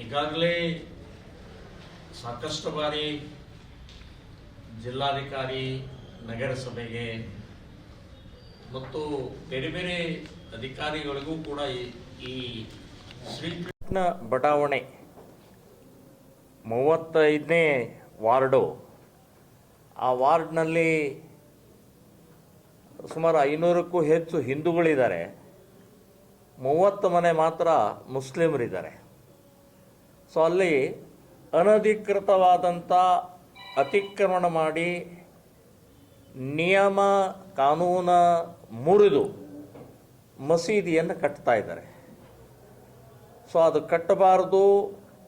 ಈಗಾಗಲೇ ಸಾಕಷ್ಟು ಬಾರಿ ಜಿಲ್ಲಾಧಿಕಾರಿ ನಗರಸಭೆಗೆ ಮತ್ತು ಬೇರೆ ಬೇರೆ ಅಧಿಕಾರಿಗಳಿಗೂ ಕೂಡ ಈ- ಶ್ರೀಕೃಷ್ಣ ಬಡಾವಣೆ ಮೂವತ್ತೈದನೇ ವಾರ್ಡು, ಆ ವಾರ್ಡ್ನಲ್ಲಿ ಸುಮಾರು ಐನೂರಕ್ಕೂ ಹೆಚ್ಚು ಹಿಂದೂಗಳಿದ್ದಾರೆ. ಮೂವತ್ತು ಮನೆ ಮಾತ್ರ ಮುಸ್ಲಿಮರಿದ್ದಾರೆ. ಸೊ ಅಲ್ಲಿ ಅನಧಿಕೃತವಾದಂಥ ಅತಿಕ್ರಮಣ ಮಾಡಿ ನಿಯಮ ಕಾನೂನ ಮುರಿದು ಮಸೀದಿಯನ್ನು ಕಟ್ತಾ ಇದ್ದಾರೆ. ಸೊ ಅದು ಕಟ್ಟಬಾರದು,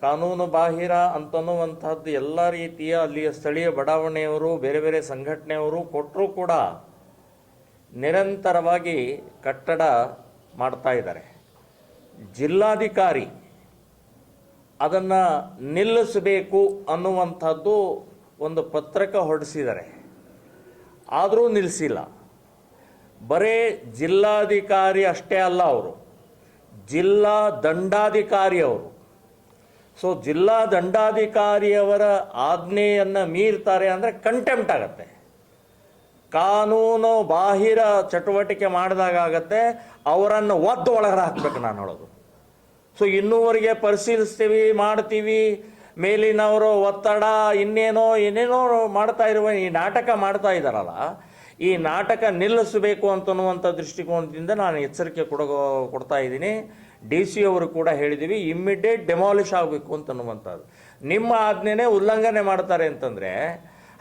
ಕಾನೂನು ಬಾಹಿರ ಅಂತನ್ನುವಂಥದ್ದು ಎಲ್ಲ ರೀತಿಯ ಅಲ್ಲಿಯ ಸ್ಥಳೀಯ ಬಡಾವಣೆಯವರು, ಬೇರೆ ಬೇರೆ ಸಂಘಟನೆಯವರು ಕೊಟ್ಟರೂ ಕೂಡ ನಿರಂತರವಾಗಿ ಕಟ್ಟಡ ಮಾಡ್ತಾ ಇದ್ದಾರೆ. ಜಿಲ್ಲಾಧಿಕಾರಿ ಅದನ್ನು ನಿಲ್ಲಿಸಬೇಕು ಅನ್ನುವಂಥದ್ದು ಒಂದು ಪತ್ರಕ ಹೊರಡಿಸಿದ್ದಾರೆ. ಆದರೂ ನಿಲ್ಲಿಸಿಲ್ಲ. ಬರೇ ಜಿಲ್ಲಾಧಿಕಾರಿ ಅಷ್ಟೇ ಅಲ್ಲ ಅವರು. ಜಿಲ್ಲಾ ದಂಡಾಧಿಕಾರಿ ಅವರು. ಸೊ ಜಿಲ್ಲಾ ದಂಡಾಧಿಕಾರಿಯವರ ಆಜ್ಞೆಯನ್ನು ಮೀರ್ತಾರೆ ಅಂದರೆ ಕಂಟೆಂಪ್ಟ್ ಆಗತ್ತೆ. ಕಾನೂನು ಬಾಹಿರ ಚಟುವಟಿಕೆ ಮಾಡಿದಾಗ ಆಗತ್ತೆ, ಅವರನ್ನು ಒದ್ದು ಒಳಗಡೆ ಹಾಕ್ಬೇಕು ನಾನು ಹೇಳೋದು. ಸೊ ಇನ್ನೂವರೆಗೆ ಪರಿಶೀಲಿಸ್ತೀವಿ, ಮಾಡ್ತೀವಿ. ಮೇಲಿನವರು ಒತ್ತಡ, ಇನ್ನೇನೋ, ಏನೇನೋ ಮಾಡ್ತಾ ಇರುವ ಈ ನಾಟಕ ಮಾಡ್ತಾ ಇದ್ದಾರಲ್ಲ, ಈ ನಾಟಕ ನಿಲ್ಲಿಸಬೇಕು ಅಂತನ್ನುವಂಥ ದೃಷ್ಟಿಕೋನದಿಂದ ನಾನು ಎಚ್ಚರಿಕೆ ಕೊಡ ಕೊಡ್ತಾ ಇದ್ದೀನಿ. ಡಿ ಸಿ ಅವರು ಕೂಡ ಹೇಳಿದ್ದೀವಿ ಇಮ್ಮಿಡಿಯೇಟ್ ಡೆಮಾಲಿಷ್ ಆಗಬೇಕು ಅಂತನ್ನುವಂಥದ್ದು. ನಿಮ್ಮ ಆಜ್ಞೆನೇ ಉಲ್ಲಂಘನೆ ಮಾಡ್ತಾರೆ ಅಂತಂದರೆ,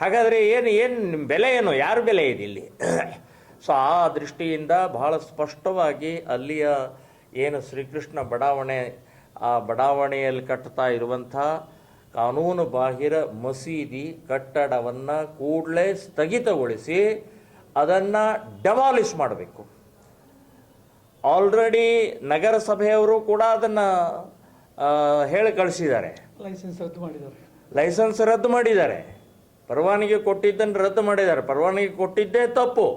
ಹಾಗಾದರೆ ಏನು ಏನು ಬೆಲೆ ಏನು? ಯಾರ ಬೆಲೆ ಇದೆ ಇಲ್ಲಿ? ಸೊ ಆ ದೃಷ್ಟಿಯಿಂದ ಬಹಳ ಸ್ಪಷ್ಟವಾಗಿ ಅಲ್ಲಿಯ ಏನು ಶ್ರೀಕೃಷ್ಣ ಬಡಾವಣೆ ಆ ಬಡಾವಣೆಯಲ್ಲಿ ಕಟ್ತಾ ಇರುವಂಥ ಕಾನೂನು ಬಾಹಿರ ಮಸೀದಿ ಕಟ್ಟಡವನ್ನು ಕೂಡಲೇ ಸ್ಥಗಿತಗೊಳಿಸಿ ಅದನ್ನು ಡೆಮಾಲಿಷ್ ಮಾಡಬೇಕು. ಆಲ್ರೆಡಿ ನಗರಸಭೆಯವರು ಕೂಡ ಅದನ್ನು ಹೇಳಿ ಕಳಿಸಿದ್ದಾರೆ. ಲೈಸೆನ್ಸ್ ರದ್ದು ಮಾಡಿದ್ದಾರೆ. ಲೈಸೆನ್ಸ್ ರದ್ದು ಮಾಡಿದ್ದಾರೆ. ಪರವಾನಗಿ ಕೊಟ್ಟಿದ್ದನ್ನು ರದ್ದು ಮಾಡಿದ್ದಾರೆ. ಪರವಾನಗಿ ಕೊಟ್ಟಿದ್ದೇ ತಪ್ಪು.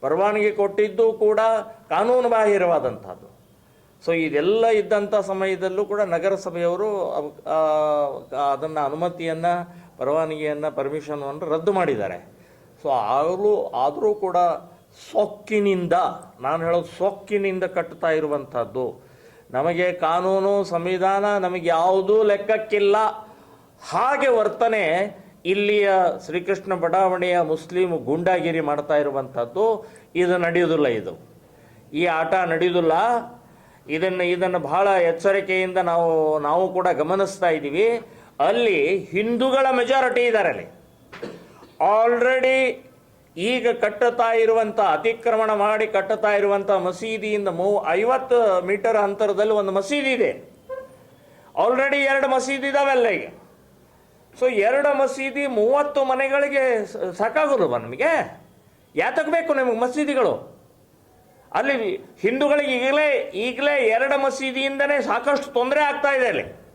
ಪರವಾನಗಿ ಕೊಟ್ಟಿದ್ದು ಕೂಡ ಕಾನೂನು ಬಾಹಿರವಾದಂಥದ್ದು. ಸೊ ಇದೆಲ್ಲ ಇದ್ದಂಥ ಸಮಯದಲ್ಲೂ ಕೂಡ ನಗರಸಭೆಯವರು ಅದನ್ನು ಅನುಮತಿಯನ್ನು, ಪರವಾನಗಿಯನ್ನು ಪರ್ಮಿಷನನ್ನು ರದ್ದು ಮಾಡಿದ್ದಾರೆ. ಸೊ ಆಗಲೂ ಆದರೂ ಕೂಡ ಸೊಕ್ಕಿನಿಂದ, ನಾನು ಹೇಳೋದು ಸೊಕ್ಕಿನಿಂದ ಕಟ್ತಾ ಇರುವಂಥದ್ದು ನಮಗೆ ಕಾನೂನು, ಸಂವಿಧಾನ ನಮಗೆ ಯಾವುದೂ ಲೆಕ್ಕಕ್ಕಿಲ್ಲ. ಹಾಗೆ ವರ್ತನೆ ಇಲ್ಲಿಯ ಶ್ರೀಕೃಷ್ಣ ಬಡಾವಣೆಯ ಮುಸ್ಲಿಂ ಗೂಂಡಾಗಿರಿ ಮಾಡ್ತಾ ಇರುವಂಥದ್ದು ಇದು ನಡೆಯೋದಿಲ್ಲ ಇದು. ಈ ಆಟ ನಡೆಯುವುದಿಲ್ಲ. ಇದನ್ನು ಇದನ್ನು ಬಹಳ ಎಚ್ಚರಿಕೆಯಿಂದ ನಾವು ನಾವು ಕೂಡ ಗಮನಿಸ್ತಾ ಇದ್ದೀವಿ. ಅಲ್ಲಿ ಹಿಂದೂಗಳ ಮೆಜಾರಿಟಿ ಇದ್ದಾರೆ ಅಲ್ಲಿ. ಆಲ್ರೆಡಿ ಈಗ ಕಟ್ಟುತ್ತಾ ಇರುವಂಥ ಅತಿಕ್ರಮಣ ಮಾಡಿ ಕಟ್ಟುತ್ತಾ ಇರುವಂಥ ಮಸೀದಿಯಿಂದ ಮೂ, ಐವತ್ತು ಮೀಟರ್ ಅಂತರದಲ್ಲಿ ಒಂದು ಮಸೀದಿ ಇದೆ. ಆಲ್ರೆಡಿ ಎರಡು ಮಸೀದಿ ಇದಾವೆಲ್ಲ ಈಗ. ಸೊ ಎರಡು ಮಸೀದಿ ಮೂವತ್ತು ಮನೆಗಳಿಗೆ ಸಾಕಾಗೋದು ನಮಗೆ. ಯಾತಕ್ಕೆ ಬೇಕು ನಿಮಗೆ ಮಸೀದಿಗಳು? ಅಲ್ಲಿ ಹಿಂದೂಗಳಿಗೆ ಈಗಲೇ ಈಗಲೇ ಎರಡು ಮಸೀದಿಯಿಂದನೇ ಸಾಕಷ್ಟು ತೊಂದರೆ ಆಗ್ತಾ ಇದೆ ಅಲ್ಲಿ.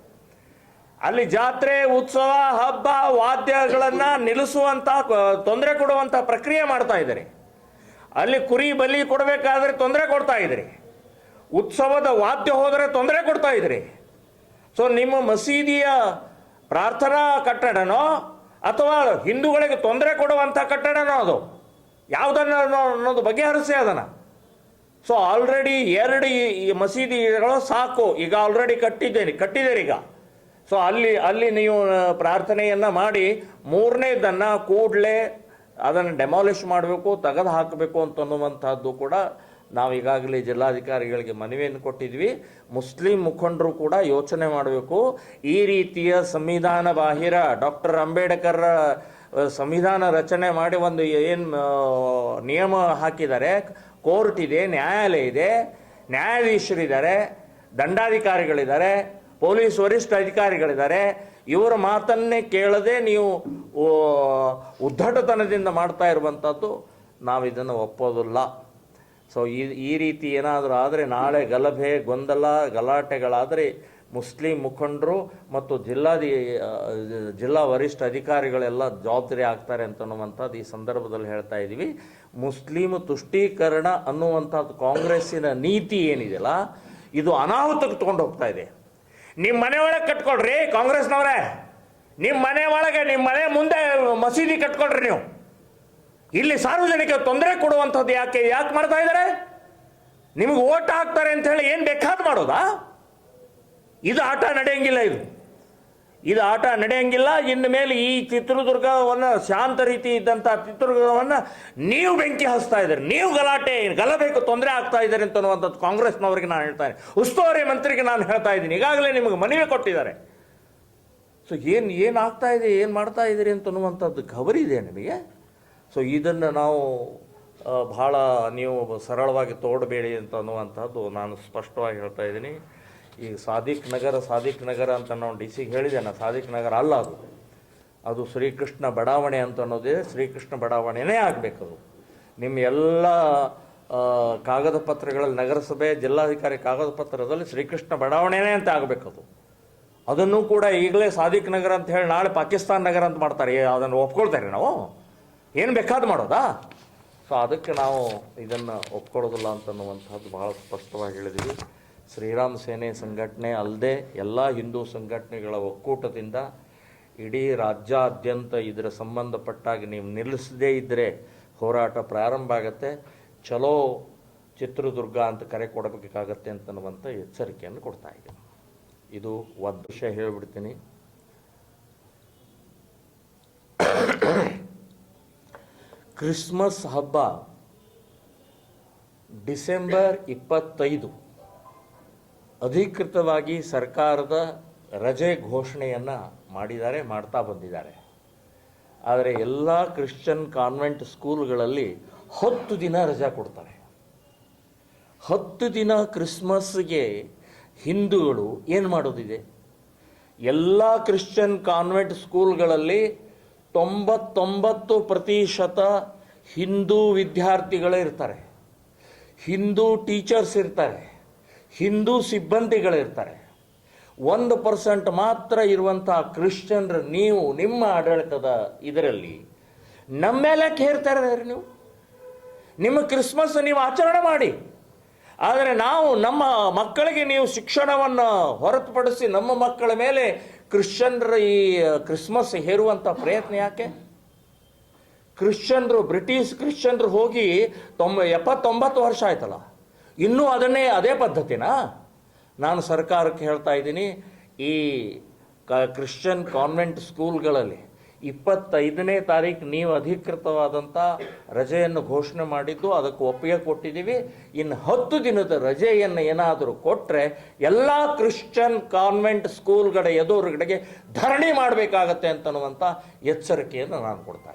ಅಲ್ಲಿ ಜಾತ್ರೆ, ಉತ್ಸವ, ಹಬ್ಬ, ವಾದ್ಯಗಳನ್ನು ನಿಲ್ಲಿಸುವಂಥ ತೊಂದರೆ ಕೊಡುವಂಥ ಪ್ರಕ್ರಿಯೆ ಮಾಡ್ತಾ ಇದ್ದಾರೆ. ಅಲ್ಲಿ ಕುರಿ ಬಲಿ ಕೊಡಬೇಕಾದ್ರೆ ತೊಂದರೆ ಕೊಡ್ತಾ ಇದ್ರಿ ಉತ್ಸವದ ವಾದ್ಯ ಹೋದರೆ ತೊಂದರೆ ಕೊಡ್ತಾ ಇದ್ರಿ ಸೊ ನಿಮ್ಮ ಮಸೀದಿಯ ಪ್ರಾರ್ಥನಾ ಕಟ್ಟಡನೋ, ಅಥವಾ ಹಿಂದೂಗಳಿಗೆ ತೊಂದರೆ ಕೊಡುವಂಥ ಕಟ್ಟಡನೋ ಅದು? ಯಾವುದನ್ನು ಅನ್ನೋದು ಬಗೆಹರಿಸಿ ಅದನ್ನು. ಸೊ ಆಲ್ರೆಡಿ ಎರಡು ಈ- ಮಸೀದಿಗಳು ಸಾಕು. ಈಗ ಆಲ್ರೆಡಿ ಕಟ್ಟಿದ್ದೇನೆ ಕಟ್ಟಿದ್ದೀರಿ ಈಗ. ಸೊ ಅಲ್ಲಿ ಅಲ್ಲಿ ನೀವು ಪ್ರಾರ್ಥನೆಯನ್ನು ಮಾಡಿ, ಮೂರನೇದನ್ನು ಕೂಡಲೇ ಅದನ್ನು ಡೆಮಾಲಿಷ್ ಮಾಡಬೇಕು, ತೆಗೆದು ಹಾಕಬೇಕು ಅಂತನ್ನುವಂಥದ್ದು ಕೂಡ ನಾವು ಈಗಾಗಲೇ ಜಿಲ್ಲಾಧಿಕಾರಿಗಳಿಗೆ ಮನವಿಯನ್ನು ಕೊಟ್ಟಿದ್ವಿ. ಮುಸ್ಲಿಂ ಮುಖಂಡರು ಕೂಡ ಯೋಚನೆ ಮಾಡಬೇಕು. ಈ ರೀತಿಯ ಸಂವಿಧಾನ ಬಾಹಿರ ಡಾಕ್ಟರ್ ಅಂಬೇಡ್ಕರ್ ಸಂವಿಧಾನ ರಚನೆ ಮಾಡಿ ಒಂದು ಏನು ನಿಯಮ ಹಾಕಿದ್ದಾರೆ. ಕೋರ್ಟ್ ಇದೆ, ನ್ಯಾಯಾಲಯ ಇದೆ, ನ್ಯಾಯಾಧೀಶರಿದ್ದಾರೆ, ದಂಡಾಧಿಕಾರಿಗಳಿದ್ದಾರೆ, ಪೊಲೀಸ್ ವರಿಷ್ಠ ಅಧಿಕಾರಿಗಳಿದ್ದಾರೆ. ಇವರ ಮಾತನ್ನೇ ಕೇಳದೆ ನೀವು ಉದ್ದಟತನದಿಂದ ಮಾಡ್ತಾ ಇರುವಂಥದ್ದು ನಾವು ಇದನ್ನು ಒಪ್ಪೋದಿಲ್ಲ. ಸೊ ಈ ಈ ರೀತಿ ಏನಾದರೂ ಆದರೆ ನಾಳೆ ಗಲಭೆ, ಗೊಂದಲ, ಗಲಾಟೆಗಳಾದರೆ ಮುಸ್ಲಿಂ ಮುಖಂಡರು ಮತ್ತು ಜಿಲ್ಲಾಧಿ ಜಿಲ್ಲಾ ವರಿಷ್ಠ ಅಧಿಕಾರಿಗಳೆಲ್ಲ ಜವಾಬ್ದಾರಿ ಆಗ್ತಾರೆ ಅಂತನ್ನುವಂಥದ್ದು ಈ ಸಂದರ್ಭದಲ್ಲಿ ಹೇಳ್ತಾ ಇದ್ದೀವಿ. ಮುಸ್ಲಿಂ ತುಷ್ಟೀಕರಣ ಅನ್ನುವಂಥದ್ದು ಕಾಂಗ್ರೆಸ್ಸಿನ ನೀತಿ ಏನಿದೆಯಲ್ಲ, ಇದು ಅನಾಹುತಕ್ಕೆ ತೊಗೊಂಡು ಹೋಗ್ತಾ ಇದೆ. ನಿಮ್ಮ ಮನೆ ಒಳಗೆ ಕಟ್ಕೊಳ್ರಿ ಕಾಂಗ್ರೆಸ್ನವರೇ. ನಿಮ್ಮ ಮನೆ ಒಳಗೆ ನಿಮ್ಮ ಮನೆ ಮುಂದೆ ಮಸೀದಿ ಕಟ್ಕೊಳ್ರಿ ನೀವು. ಇಲ್ಲಿ ಸಾರ್ವಜನಿಕ ತೊಂದರೆ ಕೊಡುವಂಥದ್ದು ಯಾಕೆ ಯಾಕೆ ಮಾಡ್ತಾ ಇದ್ದಾರೆ ನಿಮಗೆ ಓಟ್ ಹಾಕ್ತಾರೆ ಅಂತ ಹೇಳಿ ಏನು ಬೇಕಾದ್ ಮಾಡೋದಾ? ಇದು ಆಟ ನಡೆಯಂಗಿಲ್ಲ ಇದು. ಇದು ಆಟ ನಡೆಯಂಗಿಲ್ಲ, ಇನ್ನು ಮೇಲೆ ಈ ಚಿತ್ರದುರ್ಗವನ್ನು ಶಾಂತ ರೀತಿ ಇದ್ದಂಥ ಚಿತ್ರದುರ್ಗವನ್ನು ನೀವು ಬೆಂಕಿ ಹಚ್ತಾ ಇದ್ದೀರಿ, ನೀವು ಗಲಾಟೆ ಗಲಬೇಕು ತೊಂದರೆ ಆಗ್ತಾ ಇದ್ದಾರೆ ಅಂತ ಅನ್ನುವಂಥದ್ದು ಕಾಂಗ್ರೆಸ್ನವರಿಗೆ ನಾನು ಹೇಳ್ತಾನೆ ಉಸ್ತುವಾರಿ ಮಂತ್ರಿಗೆ ನಾನು ಹೇಳ್ತಾ ಇದ್ದೀನಿ. ಈಗಾಗಲೇ ನಿಮಗೆ ಮನವಿ ಕೊಟ್ಟಿದ್ದಾರೆ. ಸೊ ಏನು ಏನು ಆಗ್ತಾ ಇದೆ, ಏನು ಮಾಡ್ತಾ ಇದ್ದೀರಿ ಅಂತ ಅನ್ನುವಂಥದ್ದು ಖಬರಿ ಇದೆ ನಿಮಗೆ. ಸೊ ಇದನ್ನು ನಾವು ಬಹಳ ನೀವು ಸರಳವಾಗಿ ತೋಡಬೇಡಿ ಅಂತ ಅನ್ನುವಂಥದ್ದು ನಾನು ಸ್ಪಷ್ಟವಾಗಿ ಹೇಳ್ತಾ ಇದ್ದೀನಿ. ಈ ಸಾದಿಕ್ ನಗರ ಸಾದಿಕ್ ನಗರ ಅಂತ ನಾವು ಡಿ ಸಿಗೆ ಹೇಳಿದ್ದೇನೆ. ಸಾದಿಕ್ ನಗರ ಅಲ್ಲ ಅದು. ಅದು ಶ್ರೀಕೃಷ್ಣ ಬಡಾವಣೆ ಅಂತ ಅನ್ನೋದೇ ಶ್ರೀಕೃಷ್ಣ ಬಡಾವಣೆನೇ ಆಗಬೇಕದು ನಿಮ್ಮ ಎಲ್ಲ ಕಾಗದ ಪತ್ರಗಳಲ್ಲಿ, ನಗರಸಭೆ ಜಿಲ್ಲಾಧಿಕಾರಿ ಕಾಗದ ಪತ್ರದಲ್ಲಿ ಶ್ರೀಕೃಷ್ಣ ಬಡಾವಣೆನೇ ಅಂತ ಆಗಬೇಕದು ಅದನ್ನು ಕೂಡ ಈಗಲೇ ಸಾದಿಕ್ ನಗರ ಅಂತ ಹೇಳಿ ನಾಳೆ ಪಾಕಿಸ್ತಾನ್ ನಗರ ಅಂತ ಮಾಡ್ತಾರೆ. ಅದನ್ನು ಒಪ್ಕೊಳ್ತಾರೆ ನಾವು. ಏನು ಬೇಕಾದ ಮಾಡೋದಾ? ಸೊ, ಅದಕ್ಕೆ ನಾವು ಇದನ್ನು ಒಪ್ಕೊಳ್ಳೋದಿಲ್ಲ ಅಂತನ್ನುವಂಥದ್ದು ಭಾಳ ಸ್ಪಷ್ಟವಾಗಿ ಹೇಳಿದ್ದೀವಿ. ಶ್ರೀರಾಮ್ ಸೇನೆ ಸಂಘಟನೆ ಅಲ್ಲದೆ ಎಲ್ಲ ಹಿಂದೂ ಸಂಘಟನೆಗಳ ಒಕ್ಕೂಟದಿಂದ ಇಡೀ ರಾಜ್ಯಾದ್ಯಂತ ಇದರ ಸಂಬಂಧಪಟ್ಟಾಗಿ ನೀವು ನಿಲ್ಲಿಸದೇ ಇದ್ದರೆ ಹೋರಾಟ ಪ್ರಾರಂಭ ಆಗುತ್ತೆ. ಚಲೋ ಚಿತ್ರದುರ್ಗ ಅಂತ ಕರೆ ಕೊಡಬೇಕಾಗತ್ತೆ ಅಂತನ್ನುವಂಥ ಎಚ್ಚರಿಕೆಯನ್ನು ಕೊಡ್ತಾ ಇದೆ ಇದು ಒಂದು ವಿಷಯ ಹೇಳಿಬಿಡ್ತೀನಿ. ಕ್ರಿಸ್ಮಸ್ ಹಬ್ಬ ಡಿಸೆಂಬರ್ ಇಪ್ಪತ್ತೈದು ಅಧಿಕೃತವಾಗಿ ಸರ್ಕಾರದ ರಜೆ ಘೋಷಣೆಯನ್ನು ಮಾಡಿದ್ದಾರೆ, ಮಾಡ್ತಾ ಬಂದಿದ್ದಾರೆ. ಆದರೆ ಎಲ್ಲ ಕ್ರಿಶ್ಚಿಯನ್ ಕಾನ್ವೆಂಟ್ ಸ್ಕೂಲ್ಗಳಲ್ಲಿ ಹತ್ತು ದಿನ ರಜಾ ಕೊಡ್ತಾರೆ. ಹತ್ತು ದಿನ ಕ್ರಿಸ್ಮಸ್ಗೆ ಹಿಂದೂಗಳು ಏನು ಮಾಡೋದಿದೆ? ಎಲ್ಲ ಕ್ರಿಶ್ಚಿಯನ್ ಕಾನ್ವೆಂಟ್ ಸ್ಕೂಲ್ಗಳಲ್ಲಿ ತೊಂಬತ್ತೊಂಬತ್ತು ಪ್ರತಿಶತ ಹಿಂದೂ ವಿದ್ಯಾರ್ಥಿಗಳೇ ಇರ್ತಾರೆ. ಹಿಂದೂ ಟೀಚರ್ಸ್ ಇರ್ತಾರೆ. ಹಿಂದೂ ಸಿಬ್ಬಂದಿಗಳಿರ್ತಾರೆ. ಒಂದು ಪರ್ಸೆಂಟ್ ಮಾತ್ರ ಇರುವಂತಹ ಕ್ರಿಶ್ಚಿಯನ್ರು ನೀವು ನಿಮ್ಮ ಆಡಳಿತದ ಇದರಲ್ಲಿ ನಮ್ಮೇಲೆ ಹೇರ್ತಾರೆ ನೀವು? ನಿಮ್ಮ ಕ್ರಿಸ್ಮಸ್ ನೀವು ಆಚರಣೆ ಮಾಡಿ. ಆದರೆ ನಾವು ನಮ್ಮ ಮಕ್ಕಳಿಗೆ ನೀವು ಶಿಕ್ಷಣವನ್ನು ಹೊರತುಪಡಿಸಿ ನಮ್ಮ ಮಕ್ಕಳ ಮೇಲೆ ಕ್ರಿಶ್ಚಿಯನ್ರ ಈ ಕ್ರಿಸ್ಮಸ್ ಹೇರುವಂಥ ಪ್ರಯತ್ನ ಯಾಕೆ? ಕ್ರಿಶ್ಚಿಯನ್ರು ಬ್ರಿಟಿಷ್ ಕ್ರಿಶ್ಚಿಯನ್ರು ಹೋಗಿ ತೊಂಬ ಎಪ್ಪತ್ತೊಂಬತ್ತು ವರ್ಷ ಆಯ್ತಲ್ಲ. ಇನ್ನೂ ಅದನ್ನೇ ಅದೇ ಪದ್ಧತಿನಾ? ನಾನು ಸರ್ಕಾರಕ್ಕೆ ಹೇಳ್ತಾ ಇದ್ದೀನಿ, ಈ ಕ ಕ್ರಿಶ್ಚಿಯನ್ ಕಾನ್ವೆಂಟ್ ಸ್ಕೂಲ್ಗಳಲ್ಲಿ ಇಪ್ಪತ್ತೈದನೇ ತಾರೀಕು ನೀವು ಅಧಿಕೃತವಾದಂಥ ರಜೆಯನ್ನು ಘೋಷಣೆ ಮಾಡಿದ್ದು, ಅದಕ್ಕೆ ಒಪ್ಪಿಗೆ ಕೊಟ್ಟಿದ್ದೀವಿ. ಇನ್ನು ಹತ್ತು ದಿನದ ರಜೆಯನ್ನು ಏನಾದರೂ ಕೊಟ್ಟರೆ ಎಲ್ಲ ಕ್ರಿಶ್ಚಿಯನ್ ಕಾನ್ವೆಂಟ್ ಸ್ಕೂಲ್ಗಳ ಎದುರುಗಡೆಗೆ ಧರಣಿ ಮಾಡಬೇಕಾಗತ್ತೆ ಅಂತನ್ನುವಂಥ ಎಚ್ಚರಿಕೆಯನ್ನು ನಾನು ಕೊಡ್ತಾ